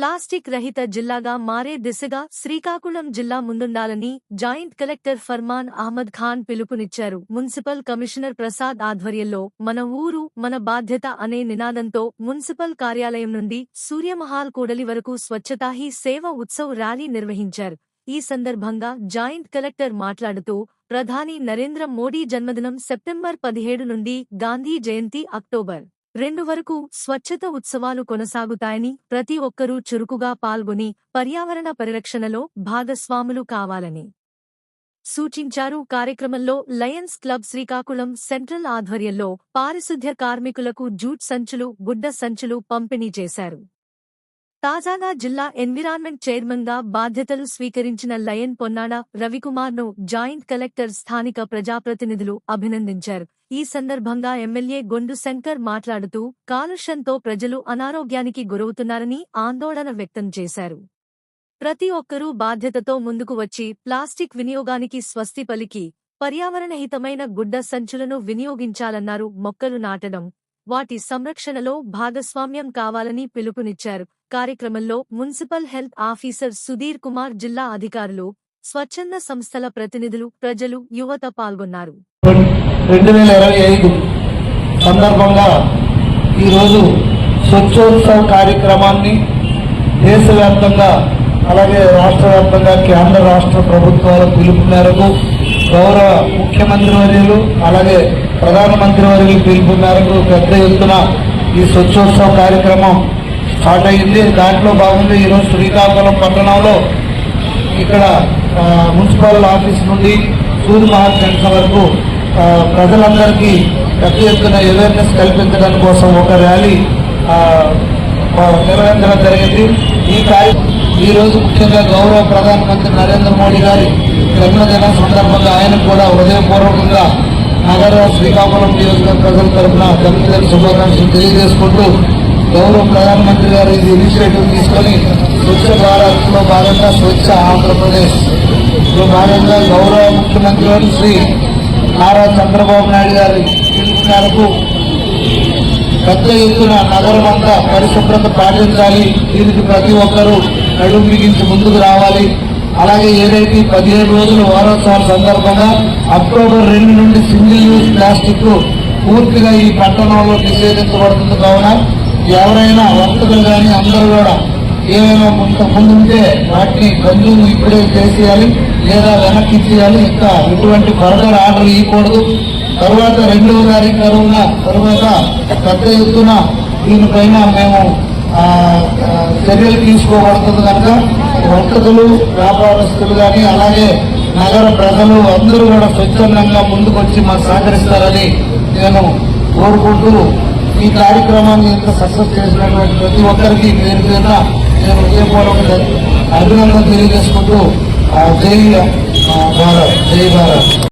Plastic రహిత జిల్లాగా మారే దిశగా శ్రీకాకుళం జిల్లా ముందుండాలని జాయింట్ కలెక్టర్ ఫర్మాన్ అహ్మద్ ఖాన్ పిలుపునిచ్చారు. మున్సిపల్ కమిషనర్ ప్రసాద్ ఆధ్వర్యంలో మన ఊరు మన బాధ్యత అనే నినాదంతో మున్సిపల్ కార్యాలయం నుండి సూర్యమహాల్ కూడలి వరకు స్వచ్ఛతా హీ సేవ ఉత్సవ్ ర్యాలీ నిర్వహించారు. ఈ సందర్భంగా జాయింట్ కలెక్టర్ మాట్లాడుతూ ప్రధాని నరేంద్ర మోడీ జన్మదినం సెప్టెంబర్ పదిహేడు నుండి గాంధీ జయంతి అక్టోబర్ రెండు వరకు స్వచ్ఛత ఉత్సవాలు కొనసాగుతాయని ప్రతి ఒక్కరూ చురుకుగా పాల్గొని పర్యావరణ పరిరక్షణలో భాగస్వాములు కావాలని సూచించారు. కార్యక్రమంలో లయన్స్ క్లబ్ శ్రీకాకుళం సెంట్రల్ ఆధ్వర్యంలో పారిశుద్ధ్య కార్మికులకు జూట్ సంచులు గుడ్డ సంచులు పంపిణీ చేశారు. తాజాగా జిల్లా ఎన్విరాన్మెంట్ చైర్మన్గా బాధ్యతలు స్వీకరించిన లయన్ పొన్నాడ రవికుమార్ను జాయింట్ కలెక్టర్ స్థానిక ప్రజాప్రతినిధులు అభినందించారు. ఈ సందర్భంగా ఎమ్మెల్యే గొండు శంకర్ మాట్లాడుతూ కాలుష్యంతో ప్రజలు అనారోగ్యానికి గురవుతున్నారని ఆందోళన వ్యక్తం చేశారు. ప్రతి ఒక్కరూ బాధ్యతతో ముందుకు వచ్చి ప్లాస్టిక్ వినియోగానికి స్వస్తి పలికి పర్యావరణహితమైన గుడ్డ సంచులను వినియోగించాలన్నారు. మొక్కలు నాటడం వాటి సంరక్షణలో భాగస్వామ్యం కావాలని పిలుపునిచ్చారు. కార్యక్రమంలో municipal health officer Sudheer Kumar జిల్లా అధికారులు స్వచ్ఛంద సంస్థల ప్రతినిధులు ప్రజలు యువత పాల్గొన్నారు. రెండు వేల ఇరవై ఐదు సందర్భంగా ఈరోజు స్వచ్ఛోత్సవ కార్యక్రమాన్ని దేశవ్యాప్తంగా అలాగే రాష్ట్ర వ్యాప్తంగా కేంద్ర రాష్ట్ర ప్రభుత్వాల పిలుపు మేరకు గౌరవ ముఖ్యమంత్రి వర్యులు అలాగే ప్రధానమంత్రి వర్యులు పిలుపు మేరకు పెద్ద ఎత్తున ఈ స్వచ్ఛోత్సవ కార్యక్రమం స్టార్ట్ అయింది. దాంట్లో భాగంగా ఈరోజు శ్రీకాకుళం పట్టణంలో ఇక్కడ మున్సిపల్ ఆఫీస్ నుండి సూర్య మహల్ వరకు ప్రజలందరికీ పెద్ద ఎత్తున అవేర్నెస్ కల్పించడం కోసం ఒక ర్యాలీ నిర్వహించడం జరిగింది. ఈ కార్య ఈరోజు ముఖ్యంగా గౌరవ ప్రధానమంత్రి నరేంద్ర మోడీ గారి జన్మదినం సందర్భంగా ఆయన కూడా హృదయపూర్వకంగా నగర శ్రీకాకుళం నియోజకవర్గ ప్రజల తరఫున జన్మదిన శుభాకాంక్షలు తెలియజేసుకుంటూ గౌరవ ప్రధానమంత్రి గారు ఇది ఇనిషియేటివ్ తీసుకొని స్వచ్ఛ భారత్లో భాగంగా స్వచ్ఛ ఆంధ్రప్రదేశ్. లో భాగంగా గౌరవ ముఖ్యమంత్రి గారు శ్రీ నారా చంద్రబాబు నాయుడు గారి పిలుపు మేరకు పెద్ద ఎత్తున నగరం అంతా పరిశుభ్రత పాటించాలి. దీనికి ప్రతి ఒక్కరూ నడుము బిగించి ముందుకు రావాలి. అలాగే ఏదైతే పదిహేడు పదిహేను రోజుల వారోత్సవాల సందర్భంగా అక్టోబర్ రెండు నుండి సింగిల్ యూజ్ ప్లాస్టిక్ పూర్తిగా ఈ పట్టణంలో నిషేధించబడుతుంది కావున ఎవరైనా వర్తకులు కానీ అందరూ కూడా ఏమైనా ముందు ఉంటే వాటిని కన్జ్యూమ్ ఇప్పుడే చేసేయాలి లేదా వెనక్కి ఇచ్చేయాలి. ఇంకా ఎటువంటి ఫర్దర్ ఆర్డర్ ఇవ్వకూడదు. తర్వాత రెండవ తారీఖు కరోన తర్వాత పెద్ద ఎత్తున దీనిపైన మేము చర్యలు తీసుకోబడుతుంది కనుక వర్తకులు వ్యాపారస్తులు కానీ అలాగే నగర ప్రజలు అందరూ కూడా స్వచ్ఛందంగా ముందుకొచ్చి మాకు సహకరిస్తారని నేను కోరుకుంటూ ఈ కార్యక్రమాన్ని ఎంత సక్సెస్ చేసినటువంటి ప్రతి ఒక్కరికి పేరు పేరున నేను హృదయపూర్వక అభినందన తెలియజేసుకుంటూ జై భారత్ జై భారత్.